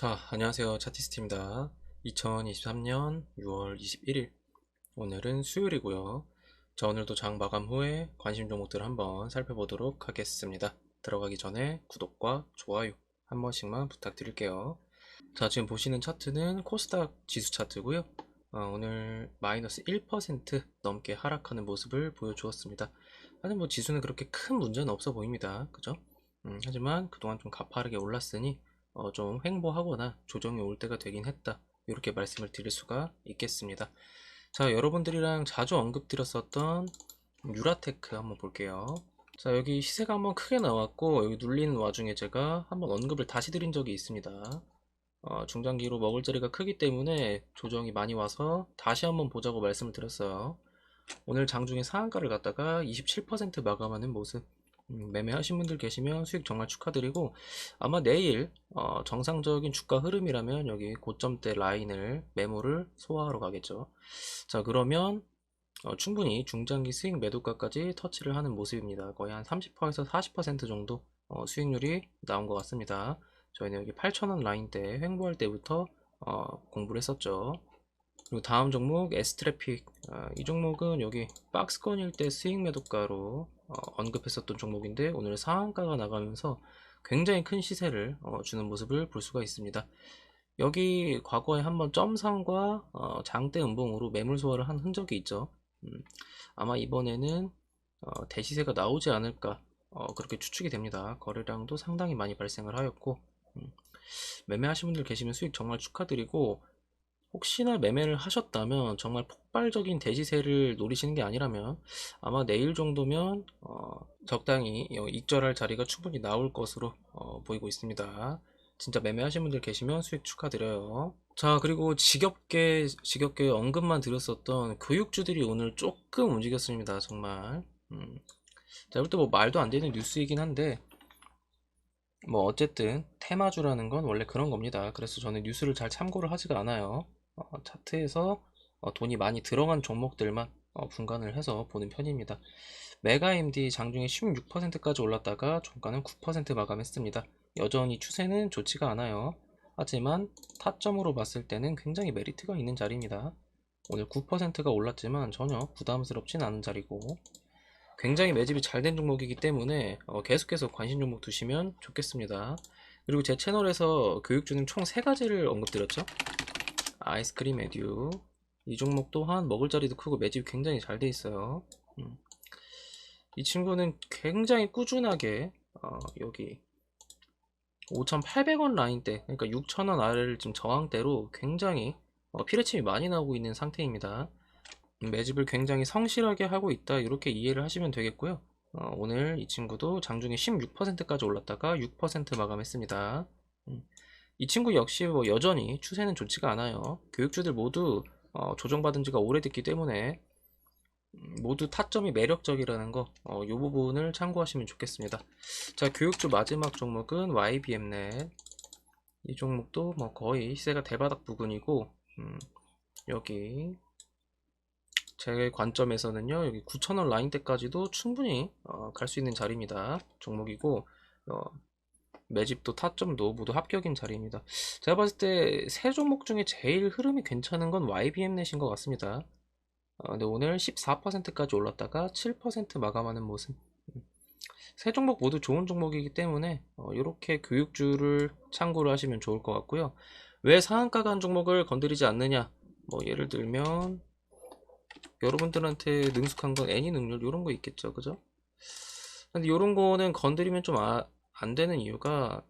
자, 안녕하세요. 차티스트입니다. 2023년 6월 21일. 오늘은 수요일이고요. 자, 오늘도 장 마감 후에 관심 종목들 한번 살펴보도록 하겠습니다. 들어가기 전에 구독과 좋아요 한 번씩만 부탁드릴게요. 자, 지금 보시는 차트는 코스닥 지수 차트고요. 어, 오늘 마이너스 1% 넘게 하락하는 모습을 보여주었습니다. 하지만 뭐 지수는 그렇게 큰 문제는 없어 보입니다. 그죠? 음, 하지만 그동안 좀 가파르게 올랐으니 어, 좀 횡보하거나 조정이 올 때가 되긴 했다. 이렇게 말씀을 드릴 수가 있겠습니다. 자, 여러분들이랑 자주 언급드렸었던 유라테크 한번 볼게요. 자, 여기 시세가 한번 크게 나왔고, 여기 눌리는 와중에 제가 한번 언급을 다시 드린 적이 있습니다. 어, 중장기로 먹을 자리가 크기 때문에 조정이 많이 와서 다시 한번 보자고 말씀을 드렸어요. 오늘 장중에 상한가를 갖다가 27% 마감하는 모습. 음, 매매하신 분들 계시면 수익 정말 축하드리고 아마 내일 어, 정상적인 주가 흐름이라면 여기 고점대 라인을 매물을 소화하러 가겠죠. 자 그러면 어, 충분히 중장기 수익 매도가까지 터치를 하는 모습입니다. 거의 한 30%에서 40% 정도 어, 수익률이 나온 것 같습니다. 저희는 여기 8,000원 라인 때 횡보할 때부터 어, 공부를 했었죠. 그리고 다음 종목 S트래픽 아, 이 종목은 여기 박스권일 때 수익 매도가로 어, 언급했었던 종목인데 오늘 상한가가 나가면서 굉장히 큰 시세를 어, 주는 모습을 볼 수가 있습니다. 여기 과거에 한번 점상과 어, 장대 음봉으로 매물 소화를 한 흔적이 있죠. 음, 아마 이번에는 어, 대시세가 나오지 않을까 어, 그렇게 추측이 됩니다. 거래량도 상당히 많이 발생을 하였고 음, 매매하신 분들 계시면 수익 정말 축하드리고 혹시나 매매를 하셨다면 정말 폭발적인 대시세를 노리시는 게 아니라면 아마 내일 정도면 어, 적당히 익절할 자리가 충분히 나올 것으로 어, 보이고 있습니다. 진짜 매매하신 분들 계시면 수익 축하드려요. 자, 그리고 지겹게, 지겹게 언급만 드렸었던 교육주들이 오늘 조금 움직였습니다. 정말. 음. 자, 이것도 뭐 말도 안 되는 뉴스이긴 한데, 뭐 어쨌든 테마주라는 건 원래 그런 겁니다. 그래서 저는 뉴스를 잘 참고를 하지가 않아요. 어, 차트에서 어, 돈이 많이 들어간 종목들만 어, 분간을 해서 보는 편입니다. 메가MD 장중에 16%까지 올랐다가 종가는 9% 마감했습니다. 여전히 추세는 좋지가 않아요. 하지만 타점으로 봤을 때는 굉장히 메리트가 있는 자리입니다. 오늘 9%가 올랐지만 전혀 부담스럽진 않은 자리고 굉장히 매집이 잘 된 종목이기 때문에 어, 계속해서 관심 종목 두시면 좋겠습니다. 그리고 제 채널에서 교육 주는 총 3가지를 언급드렸죠. 아이스크림 에듀. 이 종목 또한 먹을 자리도 크고 매집이 굉장히 잘 돼 있어요. 음. 이 친구는 굉장히 꾸준하게 어, 여기 5,800원 라인대 그러니까 6,000원 아래를 지금 저항대로 굉장히 어, 피레침이 많이 나오고 있는 상태입니다. 음, 매집을 굉장히 성실하게 하고 있다 이렇게 이해를 하시면 되겠고요. 어, 오늘 이 친구도 장중에 16%까지 올랐다가 6% 마감했습니다. 음. 이 친구 역시 뭐 여전히 추세는 좋지가 않아요. 교육주들 모두 어, 조정받은 지가 오래됐기 때문에 음, 모두 타점이 매력적이라는 거, 어, 이 부분을 참고하시면 좋겠습니다. 자, 교육주 마지막 종목은 YBM넷. 이 종목도 뭐 거의 시세가 대바닥 부근이고, 음, 여기 제 관점에서는요, 여기 9,000원 라인대까지도 충분히 어, 갈 수 있는 자리입니다. 종목이고, 어, 매집도 타점도 모두 합격인 자리입니다. 제가 봤을 때 세 종목 중에 제일 흐름이 괜찮은 건 YBM넷인 것 같습니다. 어, 근데 오늘 14%까지 올랐다가 7% 마감하는 모습. 음. 세 종목 모두 좋은 종목이기 때문에 어, 이렇게 교육주를 참고를 하시면 좋을 것 같고요. 왜 상한가 간 종목을 건드리지 않느냐? 뭐 예를 들면 여러분들한테 능숙한 건 애니 능률 이런 거 있겠죠, 그죠? 근데 이런 거는 건드리면 좀 아, 안 되는 이유가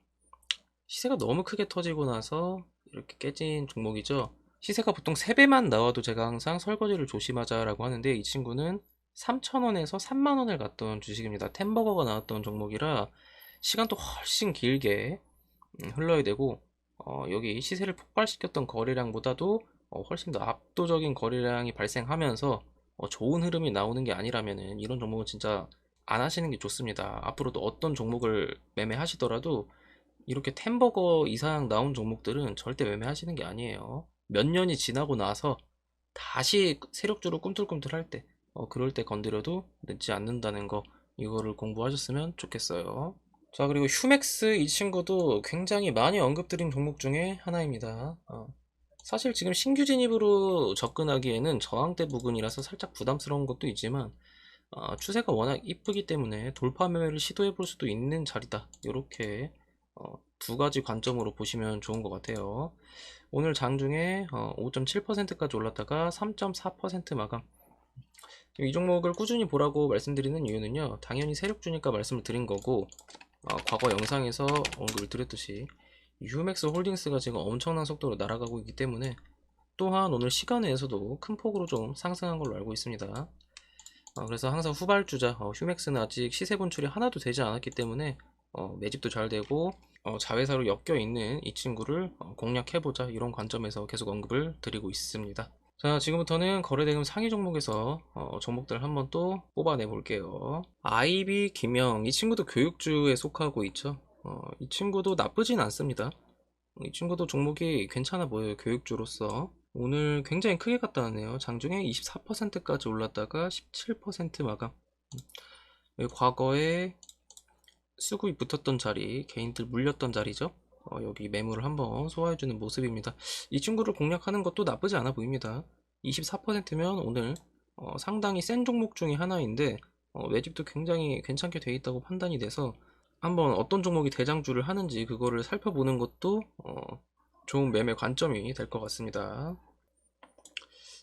시세가 너무 크게 터지고 나서 이렇게 깨진 종목이죠. 시세가 보통 3배만 나와도 제가 항상 설거지를 조심하자라고 하는데 이 친구는 3,000원에서 3만원을 갔던 주식입니다. 템버거가 나왔던 종목이라 시간도 훨씬 길게 음, 흘러야 되고 어, 여기 시세를 폭발시켰던 거래량보다도 어, 훨씬 더 압도적인 거래량이 발생하면서 어, 좋은 흐름이 나오는 게 아니라면은 이런 종목은 진짜 안 하시는 게 좋습니다. 앞으로도 어떤 종목을 매매하시더라도 이렇게 템버거 이상 나온 종목들은 절대 매매하시는 게 아니에요. 몇 년이 지나고 나서 다시 세력주로 꿈틀꿈틀 할 때, 어, 그럴 때 건드려도 늦지 않는다는 거, 이거를 공부하셨으면 좋겠어요. 자, 그리고 휴맥스 이 친구도 굉장히 많이 언급드린 종목 중에 하나입니다. 어, 사실 지금 신규 진입으로 접근하기에는 저항대 부근이라서 살짝 부담스러운 것도 있지만 어, 추세가 워낙 이쁘기 때문에 돌파 매매를 시도해 볼 수도 있는 자리다. 이렇게 어, 두 가지 관점으로 보시면 좋은 것 같아요. 오늘 장중에 어, 5.7%까지 올랐다가 3.4% 마감. 이 종목을 꾸준히 보라고 말씀드리는 이유는요. 당연히 세력주니까 말씀을 드린 거고 어, 과거 영상에서 언급을 드렸듯이 유맥스 홀딩스가 지금 엄청난 속도로 날아가고 있기 때문에 또한 오늘 시간에서도 큰 폭으로 좀 상승한 걸로 알고 있습니다. 어, 그래서 항상 후발주자 어, 휴맥스는 아직 시세 분출이 하나도 되지 않았기 때문에 어, 매집도 잘 되고 어, 자회사로 엮여 있는 이 친구를 어, 공략해보자 이런 관점에서 계속 언급을 드리고 있습니다. 자 지금부터는 거래대금 상위 종목에서 어, 종목들 한번 또 뽑아내 볼게요. 아이비 김영 이 친구도 교육주에 속하고 있죠. 어, 이 친구도 나쁘진 않습니다. 이 친구도 종목이 괜찮아 보여요. 교육주로서. 오늘 굉장히 크게 갔다 왔네요. 장중에 24%까지 올랐다가 17% 마감. 음. 과거에 수급이 붙었던 자리, 개인들 물렸던 자리죠. 어, 여기 매물을 한번 소화해주는 모습입니다. 이 친구를 공략하는 것도 나쁘지 않아 보입니다. 24%면 오늘 어, 상당히 센 종목 중에 하나인데 어, 매집도 굉장히 괜찮게 돼 있다고 판단이 돼서 한번 어떤 종목이 대장주를 하는지 그거를 살펴보는 것도 어, 좋은 매매 관점이 될 것 같습니다.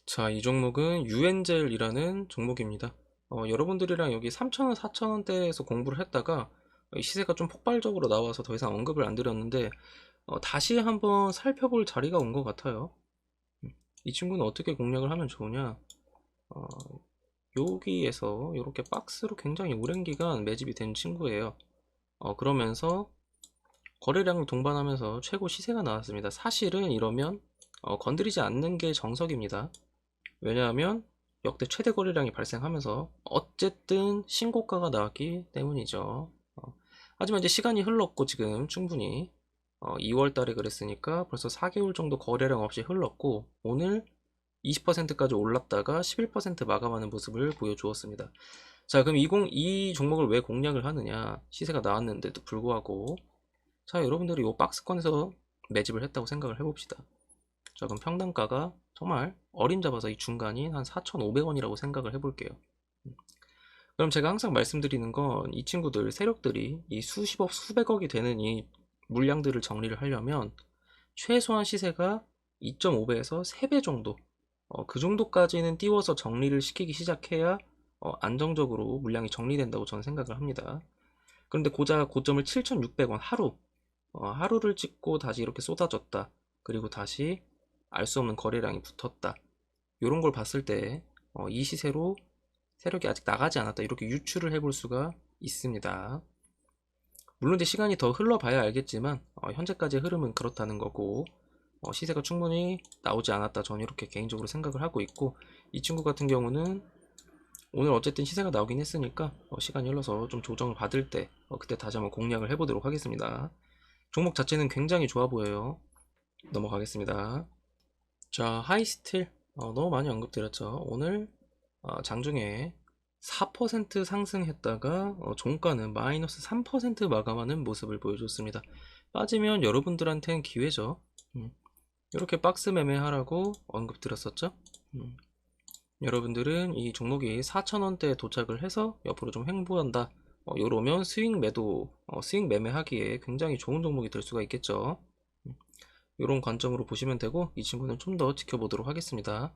자, 이 종목은 유엔젤이라는 종목입니다. 어, 여러분들이랑 여기 3,000원, 4,000원대에서 공부를 했다가 시세가 좀 폭발적으로 나와서 더 이상 언급을 안 드렸는데 어, 다시 한번 살펴볼 자리가 온 것 같아요. 이 친구는 어떻게 공략을 하면 좋으냐? 어, 여기에서 이렇게 박스로 굉장히 오랜 기간 매집이 된 친구예요. 어, 그러면서 거래량을 동반하면서 최고 시세가 나왔습니다. 사실은 이러면 어, 건드리지 않는 게 정석입니다. 왜냐하면 역대 최대 거래량이 발생하면서 어쨌든 신고가가 나왔기 때문이죠. 어, 하지만 이제 시간이 흘렀고 지금 충분히 어, 2월 달에 그랬으니까 벌써 4개월 정도 거래량 없이 흘렀고 오늘 20%까지 올랐다가 11% 마감하는 모습을 보여주었습니다. 자, 그럼 이, 공, 이 종목을 왜 공략을 하느냐? 시세가 나왔는데도 불구하고 자, 여러분들이 이 박스권에서 매집을 했다고 생각을 해봅시다. 자, 그럼 평단가가 정말 어림잡아서 이 중간인 한 4,500원이라고 생각을 해볼게요. 음. 그럼 제가 항상 말씀드리는 건 이 친구들, 세력들이 이 수십억, 수백억이 되는 이 물량들을 정리를 하려면 최소한 시세가 2.5배에서 3배 정도 어, 그 정도까지는 띄워서 정리를 시키기 시작해야 어, 안정적으로 물량이 정리된다고 저는 생각을 합니다. 그런데 고작 고점을 7,600원 하루 어, 하루를 찍고 다시 이렇게 쏟아졌다. 그리고 다시 알 수 없는 거래량이 붙었다. 이런 걸 봤을 때이 시세로 세력이 아직 나가지 않았다. 이렇게 유추를 해볼 수가 있습니다. 물론 이제 시간이 더 흘러봐야 알겠지만 어, 현재까지의 흐름은 그렇다는 거고 어, 시세가 충분히 나오지 않았다 저는 이렇게 개인적으로 생각을 하고 있고 이 친구 같은 경우는 오늘 어쨌든 시세가 나오긴 했으니까 어, 시간이 흘러서 좀 조정을 받을 때 어, 그때 다시 한번 공략을 해보도록 하겠습니다 종목 자체는 굉장히 좋아 보여요 넘어가겠습니다 자 하이스틸 어, 너무 많이 언급드렸죠 오늘 어, 장중에 4% 상승했다가 어, 종가는 마이너스 3% 마감하는 모습을 보여줬습니다. 빠지면 여러분들한테는 기회죠. 음, 이렇게 박스 매매하라고 언급 드렸었죠. 음, 여러분들은 이 종목이 4,000원대에 도착을 해서 옆으로 좀 횡보한다. 어, 요러면 스윙 매도, 어, 스윙 매매하기에 굉장히 좋은 종목이 될 수가 있겠죠. 음, 이런 관점으로 보시면 되고 이 친구는 좀 더 지켜보도록 하겠습니다.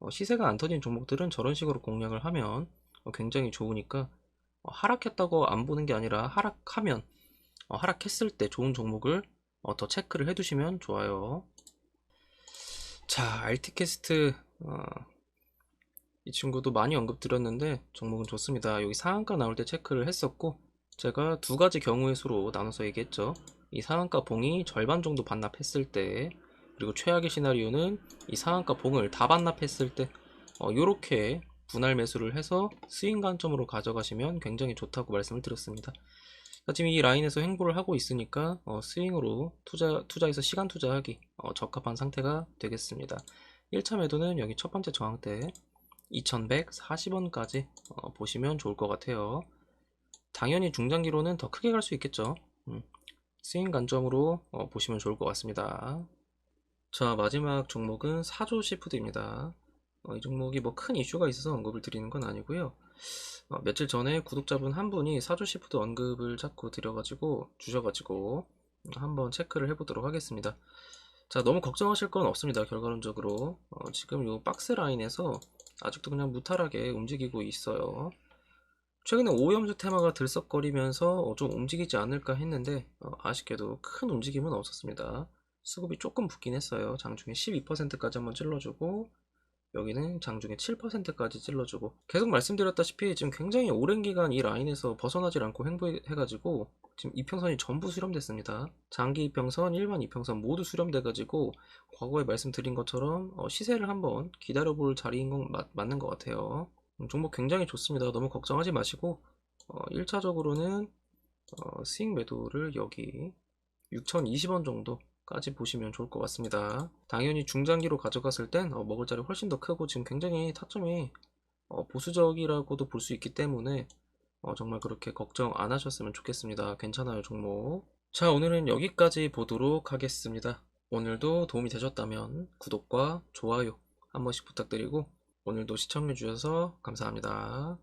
어, 시세가 안 터진 종목들은 저런 식으로 공략을 하면 어, 굉장히 좋으니까 어, 하락했다고 안 보는 게 아니라 하락하면 어, 하락했을 때 좋은 종목을 더 체크를 해두시면 좋아요. 자, 알티캐스트 이 친구도 많이 언급드렸는데 종목은 좋습니다. 여기 상한가 나올 때 체크를 했었고 제가 두 가지 경우의 수로 나눠서 얘기했죠. 이 상한가 봉이 절반 정도 반납했을 때 그리고 최악의 시나리오는 이 상한가 봉을 다 반납했을 때 이렇게 분할 매수를 해서 스윙 관점으로 가져가시면 굉장히 좋다고 말씀을 드렸습니다. 지금 이 라인에서 행보를 하고 있으니까 어, 스윙으로 투자, 투자해서 시간 투자하기 어, 적합한 상태가 되겠습니다. 1차 매도는 여기 첫 번째 저항대 2140원까지 어, 보시면 좋을 것 같아요. 당연히 중장기로는 더 크게 갈 수 있겠죠. 음, 스윙 관점으로 어, 보시면 좋을 것 같습니다. 자, 마지막 종목은 사조 시푸드입니다. 어, 이 종목이 뭐 큰 이슈가 있어서 언급을 드리는 건 아니고요. 어, 며칠 전에 구독자분 한 분이 사조 시푸드 언급을 자꾸 드려가지고 주셔가지고 한번 체크를 해보도록 하겠습니다. 자, 너무 걱정하실 건 없습니다. 결과론적으로 어, 지금 이 박스 라인에서 아직도 그냥 무탈하게 움직이고 있어요. 최근에 오염수 테마가 들썩거리면서 어, 좀 움직이지 않을까 했는데 어, 아쉽게도 큰 움직임은 없었습니다. 수급이 조금 붙긴 했어요. 장중에 12%까지 한번 찔러주고 여기는 장중에 7%까지 찔러주고 계속 말씀드렸다시피 지금 굉장히 오랜 기간 이 라인에서 벗어나질 않고 횡보해가지고 지금 이평선이 전부 수렴됐습니다. 장기 이평선, 일반 이평선 모두 수렴돼가지고 과거에 말씀드린 것처럼 어, 시세를 한번 기다려볼 자리인 건 맞, 맞는 것 같아요. 음, 종목 굉장히 좋습니다. 너무 걱정하지 마시고 어, 1차적으로는 어, 스윙 매도를 여기 6,020원 정도까지 보시면 좋을 것 같습니다. 당연히 중장기로 가져갔을 땐 어, 먹을 자리 훨씬 더 크고 지금 굉장히 타점이 어, 보수적이라고도 볼 수 있기 때문에 어, 정말 그렇게 걱정 안 하셨으면 좋겠습니다. 괜찮아요, 종목. 자, 오늘은 여기까지 보도록 하겠습니다. 오늘도 도움이 되셨다면 구독과 좋아요 한 번씩 부탁드리고 오늘도 시청해 주셔서 감사합니다.